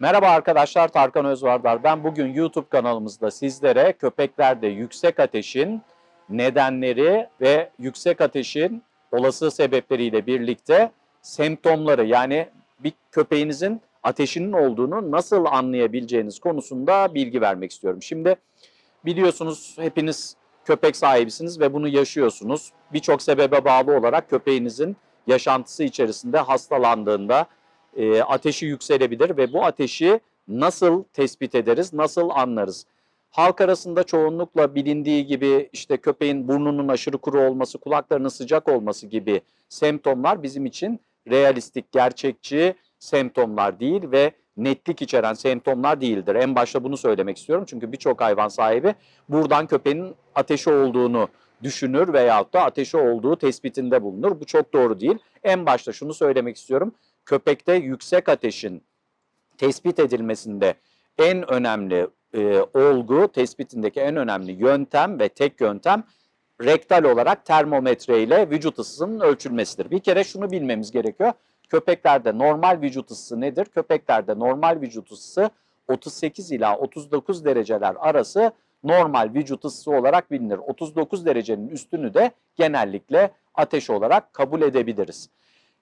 Merhaba arkadaşlar, Tarkan Özvardar. Ben bugün YouTube kanalımızda sizlere köpeklerde yüksek ateşin nedenleri ve yüksek ateşin olası sebepleriyle birlikte semptomları yani bir köpeğinizin ateşinin olduğunu nasıl anlayabileceğiniz konusunda bilgi vermek istiyorum. Şimdi biliyorsunuz hepiniz köpek sahibisiniz ve bunu yaşıyorsunuz. Birçok sebebe bağlı olarak köpeğinizin yaşantısı içerisinde hastalandığında e, ateşi yükselebilir ve bu ateşi nasıl tespit ederiz, nasıl anlarız? Halk arasında çoğunlukla bilindiği gibi işte köpeğin burnunun aşırı kuru olması, kulaklarının sıcak olması gibi semptomlar bizim için realistik, gerçekçi semptomlar değil ve netlik içeren semptomlar değildir. En başta bunu söylemek istiyorum çünkü birçok hayvan sahibi buradan köpeğin ateşi olduğunu düşünür veyahut da ateşi olduğu tespitinde bulunur. Bu çok doğru değil. En başta şunu söylemek istiyorum. Köpekte yüksek ateşin tespit edilmesinde en önemli e, olgu, tespitindeki en önemli yöntem ve tek yöntem rektal olarak termometre ile vücut ısısının ölçülmesidir. Bir kere şunu bilmemiz gerekiyor. Köpeklerde normal vücut ısısı nedir? Köpeklerde normal vücut ısısı 38 ila 39 dereceler arası normal vücut ısısı olarak bilinir. 39 derecenin üstünü de genellikle ateş olarak kabul edebiliriz.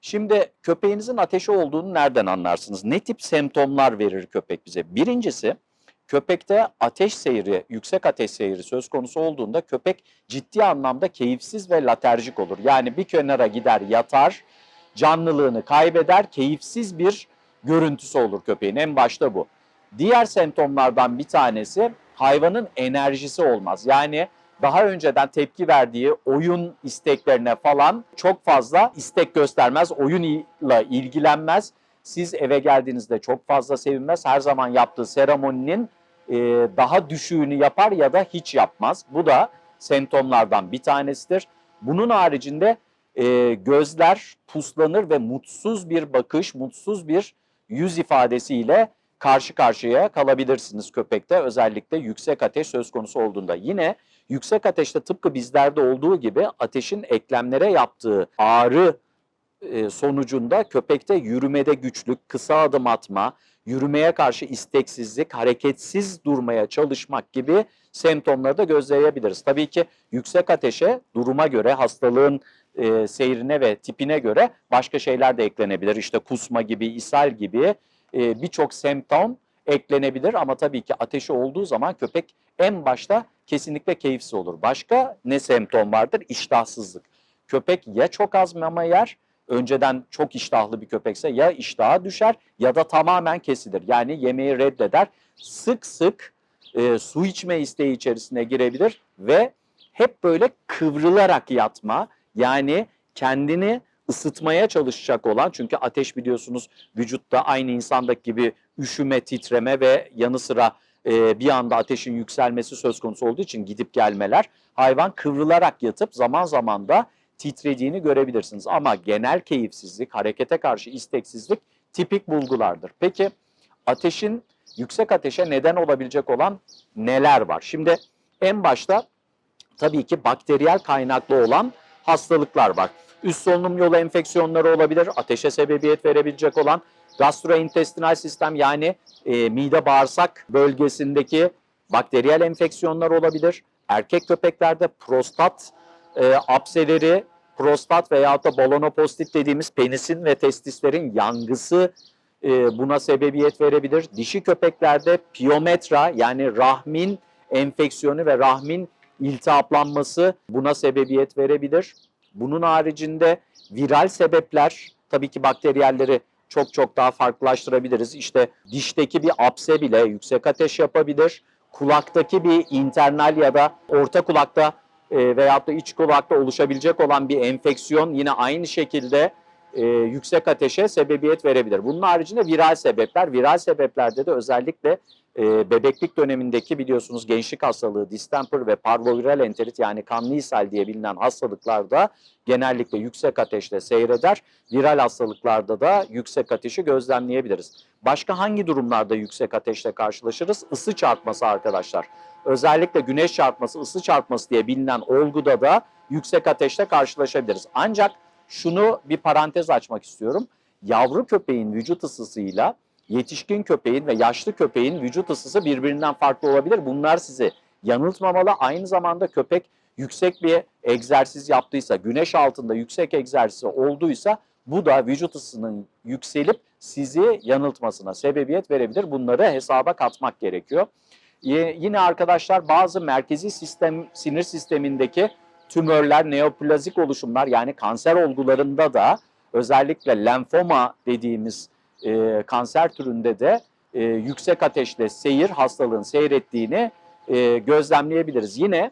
Şimdi köpeğinizin ateşi olduğunu nereden anlarsınız? Ne tip semptomlar verir köpek bize? Birincisi köpekte ateş seyri, yüksek ateş seyri söz konusu olduğunda köpek ciddi anlamda keyifsiz ve laterjik olur. Yani bir kenara gider yatar, canlılığını kaybeder, keyifsiz bir görüntüsü olur köpeğin. En başta bu. Diğer semptomlardan bir tanesi hayvanın enerjisi olmaz. Yani daha önceden tepki verdiği oyun isteklerine falan çok fazla istek göstermez, oyunla ilgilenmez. Siz eve geldiğinizde çok fazla sevinmez. Her zaman yaptığı seremoninin e, daha düşüğünü yapar ya da hiç yapmaz. Bu da semptomlardan bir tanesidir. Bunun haricinde e, gözler puslanır ve mutsuz bir bakış, mutsuz bir yüz ifadesiyle karşı karşıya kalabilirsiniz köpekte özellikle yüksek ateş söz konusu olduğunda. Yine yüksek ateşte tıpkı bizlerde olduğu gibi ateşin eklemlere yaptığı ağrı e, sonucunda köpekte yürümede güçlük, kısa adım atma, yürümeye karşı isteksizlik, hareketsiz durmaya çalışmak gibi semptomları da gözleyebiliriz. Tabii ki yüksek ateşe duruma göre, hastalığın e, seyrine ve tipine göre başka şeyler de eklenebilir. İşte kusma gibi, ishal gibi e, birçok semptom eklenebilir ama tabii ki ateşi olduğu zaman köpek en başta kesinlikle keyifsiz olur. Başka ne semptom vardır? İştahsızlık. Köpek ya çok az mama yer, önceden çok iştahlı bir köpekse ya iştaha düşer ya da tamamen kesilir. Yani yemeği reddeder. Sık sık e, su içme isteği içerisine girebilir ve hep böyle kıvrılarak yatma yani kendini ısıtmaya çalışacak olan çünkü ateş biliyorsunuz vücutta aynı insandaki gibi üşüme, titreme ve yanı sıra e, bir anda ateşin yükselmesi söz konusu olduğu için gidip gelmeler hayvan kıvrılarak yatıp zaman zaman da titrediğini görebilirsiniz. Ama genel keyifsizlik, harekete karşı isteksizlik tipik bulgulardır. Peki ateşin yüksek ateşe neden olabilecek olan neler var? Şimdi en başta tabii ki bakteriyel kaynaklı olan hastalıklar var. Üst solunum yolu enfeksiyonları olabilir, ateşe sebebiyet verebilecek olan gastrointestinal sistem yani e, mide bağırsak bölgesindeki bakteriyel enfeksiyonlar olabilir. Erkek köpeklerde prostat e, apseleri, prostat veyahut da bolonopostit dediğimiz penisin ve testislerin yangısı e, buna sebebiyet verebilir. Dişi köpeklerde piyometra yani rahmin enfeksiyonu ve rahmin iltihaplanması buna sebebiyet verebilir. Bunun haricinde viral sebepler tabii ki bakteriyelleri çok çok daha farklılaştırabiliriz. İşte dişteki bir apse bile yüksek ateş yapabilir. Kulaktaki bir internal ya da orta kulakta e, veyahut da iç kulakta oluşabilecek olan bir enfeksiyon yine aynı şekilde e, yüksek ateşe sebebiyet verebilir. Bunun haricinde viral sebepler. Viral sebeplerde de özellikle e, bebeklik dönemindeki biliyorsunuz gençlik hastalığı, distemper ve parvoviral enterit yani kanlı ishal diye bilinen hastalıklarda genellikle yüksek ateşle seyreder. Viral hastalıklarda da yüksek ateşi gözlemleyebiliriz. Başka hangi durumlarda yüksek ateşle karşılaşırız? Isı çarpması arkadaşlar. Özellikle güneş çarpması, ısı çarpması diye bilinen olguda da yüksek ateşle karşılaşabiliriz. Ancak şunu bir parantez açmak istiyorum. Yavru köpeğin vücut ısısıyla yetişkin köpeğin ve yaşlı köpeğin vücut ısısı birbirinden farklı olabilir. Bunlar sizi yanıltmamalı. Aynı zamanda köpek yüksek bir egzersiz yaptıysa, güneş altında yüksek egzersiz olduysa bu da vücut ısısının yükselip sizi yanıltmasına sebebiyet verebilir. Bunları hesaba katmak gerekiyor. Yine arkadaşlar bazı merkezi sistem sinir sistemindeki tümörler, neoplazik oluşumlar yani kanser olgularında da özellikle lenfoma dediğimiz e, kanser türünde de e, yüksek ateşle seyir hastalığın seyrettiğini e, gözlemleyebiliriz. Yine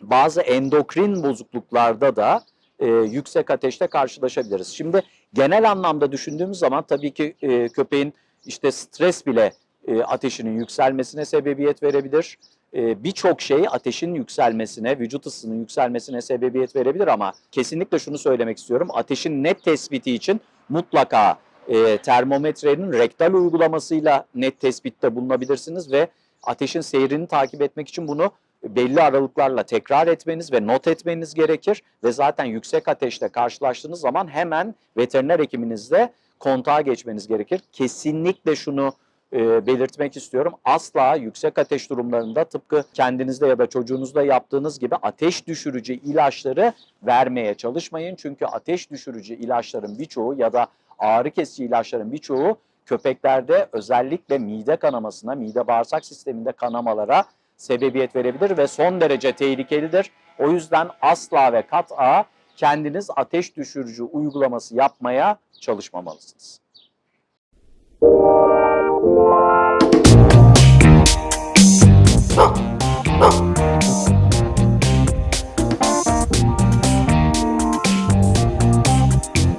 bazı endokrin bozukluklarda da e, yüksek ateşte karşılaşabiliriz. Şimdi genel anlamda düşündüğümüz zaman tabii ki e, köpeğin işte stres bile e, ateşinin yükselmesine sebebiyet verebilir. E, Birçok şey ateşin yükselmesine, vücut ısısının yükselmesine sebebiyet verebilir ama kesinlikle şunu söylemek istiyorum. Ateşin net tespiti için mutlaka e, termometrenin rektal uygulamasıyla net tespitte bulunabilirsiniz ve ateşin seyrini takip etmek için bunu belli aralıklarla tekrar etmeniz ve not etmeniz gerekir ve zaten yüksek ateşle karşılaştığınız zaman hemen veteriner hekiminizle kontağa geçmeniz gerekir. Kesinlikle şunu e, belirtmek istiyorum. Asla yüksek ateş durumlarında tıpkı kendinizde ya da çocuğunuzda yaptığınız gibi ateş düşürücü ilaçları vermeye çalışmayın. Çünkü ateş düşürücü ilaçların birçoğu ya da ağrı kesici ilaçların birçoğu köpeklerde özellikle mide kanamasına, mide bağırsak sisteminde kanamalara sebebiyet verebilir ve son derece tehlikelidir. O yüzden asla ve kat'a kendiniz ateş düşürücü uygulaması yapmaya çalışmamalısınız.